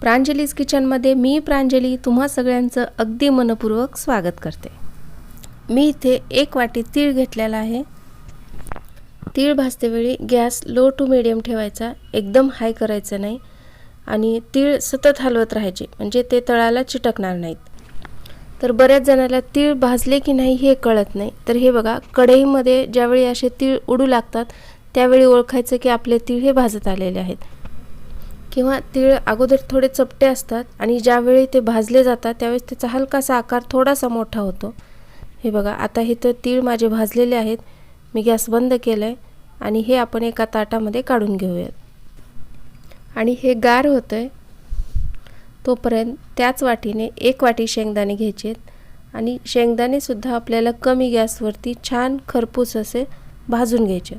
प्रांजलीज किचनमध्ये मी प्रांजली तुम्हा सगळ्यांचं अगदी मनपूर्वक स्वागत करते. मी इथे एक वाटी तीळ घेतलेला आहे. तीळ भाजतेवेळी गॅस लो टू मिडियम ठेवायचा एकदम हाय करायचं नाही आणि तीळ सतत हलवत राहायचे म्हणजे ते तळाला चिटकणार नाहीत. तर बऱ्याच जणाला तीळ भाजले की नाही हे कळत नाही. तर हे बघा कढईमध्ये ज्यावेळी असे तीळ उडू लागतात त्यावेळी ओळखायचं की आपले तीळ हे भाजत आलेले आहेत. किंवा तीळ अगोदर थोडे चपटे असतात आणि ज्यावेळी ते भाजले जातात त्यावेळेस त्याचा हलकासा आकार थोडासा मोठा होतो. हे बघा आता हे तर तीळ माझे भाजलेले आहेत. मी गॅस बंद केला आहे आणि हे आपण एका ताटामध्ये काढून घेऊयात. आणि हे गार होतं आहे तोपर्यंत त्याच वाटीने एक वाटी शेंगदाणे घ्यायचे आहेत आणि शेंगदाणेसुद्धा आपल्याला कमी गॅसवरती छान खरपूस असे भाजून घ्यायचे.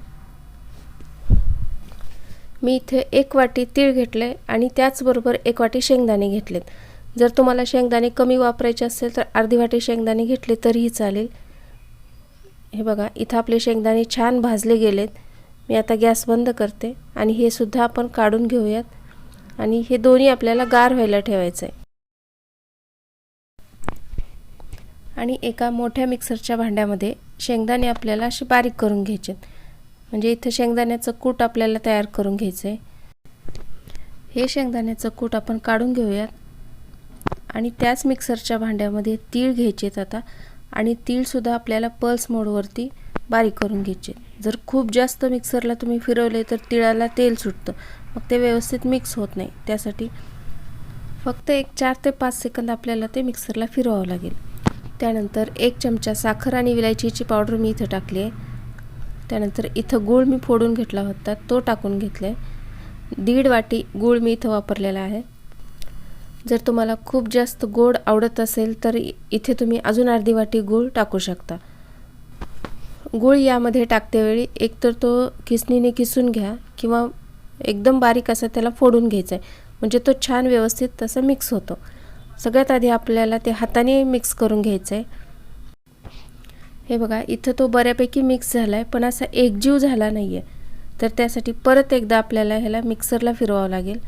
मी इथे एक वाटी तीळ घेतले आणि त्याचबरोबर एक वाटी शेंगदाणे घेतलेत. जर तुम्हाला शेंगदाणे कमी वापरायचे असेल तर अर्धी वाटी शेंगदाणे घेतले तरीही चालेल. हे बघा इथं आपले शेंगदाणे छान भाजले गेलेत. मी आता गॅस बंद करते आणि हे सुद्धा आपण काढून घेऊयात. आणि हे दोन्ही आपल्याला गार व्हायला ठेवायचं आहे आणि एका मोठ्या मिक्सरच्या भांड्यामध्ये शेंगदाणे आपल्याला असे बारीक करून घ्यायचे म्हणजे इथं शेंगदाण्याचं कूट आपल्याला तयार करून घ्यायचं आहे हे शेंगदाण्याचं कूट आपण काढून घेऊयात. आणि त्याच मिक्सरच्या भांड्यामध्ये तीळ घ्यायचेत आता. आणि तीळसुद्धा आपल्याला पल्स मोडवरती बारीक करून घ्यायचे जर खूप जास्त मिक्सरला तुम्ही फिरवले तर तिळाला तेल सुटतं. मग ते व्यवस्थित मिक्स होत नाही. त्यासाठी फक्त एक चार ते पाच सेकंद आपल्याला ते मिक्सरला फिरवावं लागेल. त्यानंतर एक चमचा साखर आणि विलायचीची पावडर मी इथं टाकली आहे. त्यानंतर इथं गूळ मी फोडून घेतला होता तो टाकून घेतला. आहे दीड वाटी गूळ मी इथं वापरलेला आहे. जर तुम्हाला खूप जास्त गोड आवडत असेल तर इथे तुम्ही अजून अर्धी वाटी गूळ टाकू शकता. गूळ यामध्ये टाकतेवेळी एकतर तो किसणीने किसून घ्या किंवा एकदम बारीक असा त्याला फोडून घ्यायचा आहे म्हणजे तो छान व्यवस्थित तसं मिक्स होतो. सगळ्यात आधी आपल्याला ते हाताने मिक्स करून घ्यायचं आहे हे बघा इथं तो बऱ्यापैकी मिक्स झाला आहे पण असा एकजीव झाला नाही आहे तर त्यासाठी परत एकदा आपल्याला ह्याला मिक्सरला फिरवावं लागेल.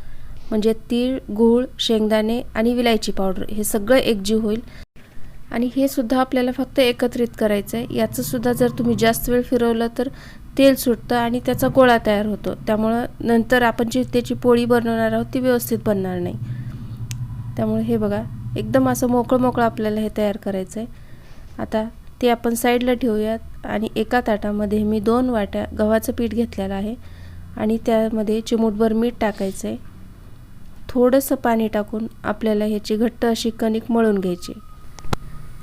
म्हणजे तीळ गूळ शेंगदाणे आणि विलायची पावडर हे सगळं एकजीव होईल. आणि हे सुद्धा आपल्याला फक्त एकत्रित करायचं आहे याचंसुद्धा जर तुम्ही जास्त वेळ फिरवलं तर तेल सुटतं आणि त्याचा गोळा तयार होतो. त्यामुळं नंतर आपण जी त्याची पोळी बनवणार आहोत ती व्यवस्थित बनणार नाही. त्यामुळे हे बघा एकदम असं मोकळं मोकळं आपल्याला हे तयार करायचं आहे आता ते आपण साईडला ठेवूयात आणि एका ताटामध्ये मी दोन वाट्या गव्हाचं पीठ घेतलेलं आहे आणि त्यामध्ये चिमूटभर मीठ टाकायचं आहे. थोडंसं पाणी टाकून आपल्याला ह्याची घट्ट अशी कणिक मळून घ्यायची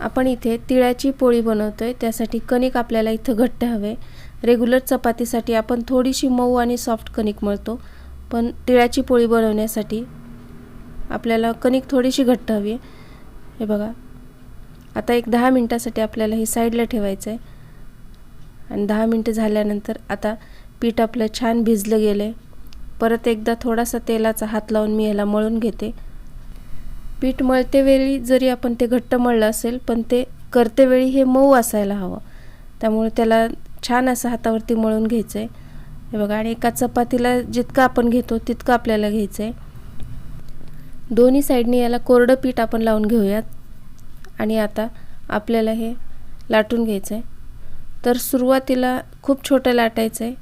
आपण इथे तिळाची पोळी बनवतो आहे त्यासाठी कणिक आपल्याला इथं घट्ट हवे. रेग्युलर चपातीसाठी आपण थोडीशी मऊ आणि सॉफ्ट कणिक मळतो पण तिळाची पोळी बनवण्यासाठी आपल्याला कणिक थोडीशी घट्ट हवी आहे. हे बघा आता एक दहा मिनटासाठी आपल्याला हे साईडला ठेवायचं आहे आणि दहा मिनटं झाल्यानंतर आता पीठ आपलं छान भिजलं गेलं आहे परत एकदा थोडासा तेलाचा हात लावून मी ह्याला मळून घेते. पीठ मळतेवेळी जरी आपण ते घट्ट मळलं असेल पण ते करतेवेळी हे मऊ असायला हवं. त्यामुळे त्याला छान असं हातावरती मळून घ्यायचं आहे हे बघा आणि एका चपातीला जितकं आपण घेतो तितकं आपल्याला घ्यायचं आहे दोन्ही साईडने याला कोरडं पीठ आपण लावून घेऊयात. आणि आता आपल्याला हे लाटून घ्यायचं आहे तर सुरुवातीला खूप छोटं लाटायचं आहे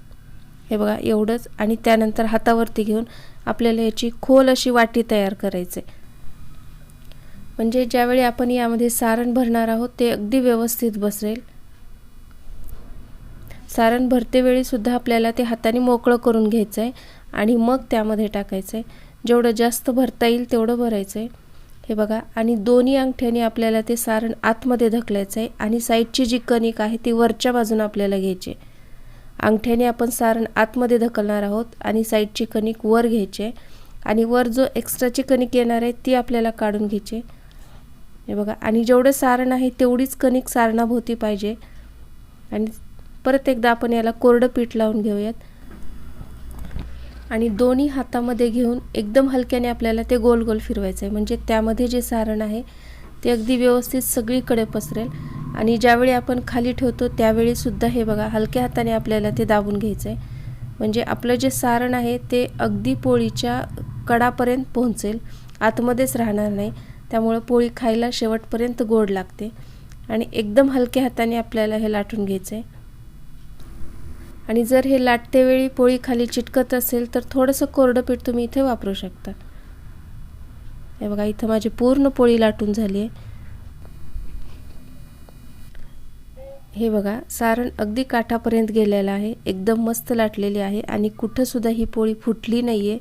हे बघा एवढंच. आणि त्यानंतर हातावरती घेऊन आपल्याला याची खोल अशी वाटी तयार करायचे म्हणजे ज्यावेळी आपण यामध्ये सारण भरणार आहोत ते अगदी व्यवस्थित बसेल सारण भरतेवेळी सुद्धा आपल्याला ते हाताने मोकळं करून घ्यायचं आहे आणि मग त्यामध्ये टाकायचं आहे जेवढं जास्त भरता येईल तेवढं भरायचं आहे हे बघा आणि दोन्ही अंगठ्याने आपल्याला ते सारण आतमध्ये ढकलायचं आहे आणि साईडची जी कणिक आहे ती वरच्या बाजूने आपल्याला घ्यायची अंगठ्याने आपण सारण आतमध्ये ढकलणार आहोत आणि साईडची कणिक वर घ्यायची आणि वर जो एक्स्ट्राची कणिक येणार आहे ती आपल्याला काढून घ्यायची हे बघा आणि जेवढं सारण आहे तेवढीच कणिक सारणाभोवती पाहिजे. आणि परत एकदा आपण याला कोरडं पीठ लावून घेऊयात. आणि दोन्ही हातामध्ये घेऊन एकदम हलक्याने आपल्याला ते गोल गोल फिरवायचं आहे म्हणजे त्यामध्ये जे सारण आहे ते अगदी व्यवस्थित सगळीकडे पसरेल. आणि ज्यावेळी आपण खाली ठेवतो त्यावेळीसुद्धा हे बघा हलक्या हाताने आपल्याला ते दाबून घ्यायचं आहे म्हणजे आपलं जे सारण आहे ते अगदी पोळीच्या कडापर्यंत पोहोचेल. आतमध्येच राहणार नाही. त्यामुळं पोळी खायला शेवटपर्यंत गोड लागते. आणि एकदम हलक्या हाताने आपल्याला हे लाटून घ्यायचं आहे आणि जर हे लाटतेवेळी पोळी खाली चिटकत असेल तर थोडंसं कोरडं पीठ तुम्ही इथे वापरू शकता. हे बघा इथं माझी पूर्ण पोळी लाटून झाली आहे हे बघा सारण अगदी काठापर्यंत गेलेलं आहे एकदम मस्त लाटलेली आहे आणि कुठंसुद्धा ही पोळी फुटली नाही आहे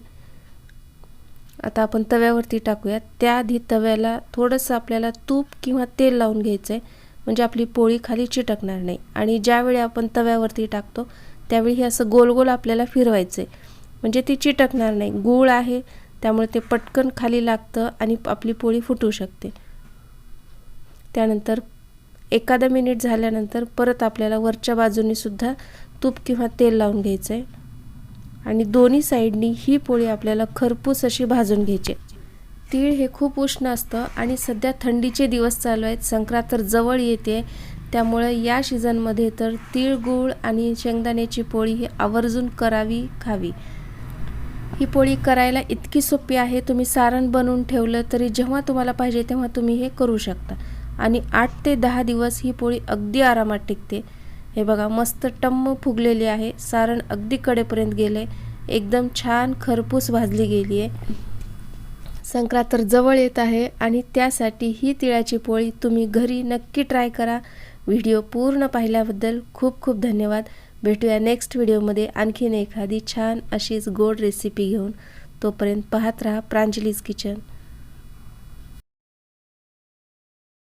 आता आपण तव्यावरती टाकूयात. त्याआधी तव्याला थोडंसं आपल्याला तूप किंवा तेल लावून घ्यायचं आहे म्हणजे आपली पोळी खाली चिटकणार नाही. आणि ज्यावेळी आपण तव्यावरती टाकतो त्यावेळी हे असं गोल गोल आपल्याला फिरवायचं आहे म्हणजे ती चिटकणार नाही. गूळ आहे त्यामुळे ते पटकन खाली लागतं आणि आपली पोळी फुटू शकते. त्यानंतर एखादा मिनिट झाल्यानंतर परत आपल्याला वरच्या बाजूनीसुद्धा तूप किंवा तेल लावून घ्यायचं आहे आणि दोन्ही साईडनी ही पोळी आपल्याला खरपूस अशी भाजून घ्यायची. तीळ हे खूप उष्ण असतं आणि सध्या थंडीचे दिवस चालू आहेत. संक्रांत तर जवळ येते. त्यामुळे या सीझनमध्ये तर तीळ गूळ आणि शेंगदाण्याची पोळी ही आवर्जून करावी खावी. ही पोळी करायला इतकी सोपी आहे तुम्ही सारण बनवून ठेवलं तरी जेव्हा तुम्हाला पाहिजे तेव्हा तुम्ही हे करू शकता. आणि आठ ते दहा दिवस ही पोळी अगदी आरामात टिकते. हे बघा मस्त टम्म फुगलेली आहे. सारण अगदी कडेपर्यंत गेले. एकदम छान खरपूस भाजली गेली आहे. संक्रांत तर जवळ येत आहे आणि त्यासाठी ही तिळाची पोळी तुम्ही घरी नक्की ट्राय करा. व्हिडिओ पूर्ण पाहिल्याबद्दल खूप खूप धन्यवाद. भेटूया नेक्स्ट व्हिडिओमध्ये आणखीन एखादी छान अशीच गोड रेसिपी घेऊन. तोपर्यंत पाहत राहा प्रांजलीज किचन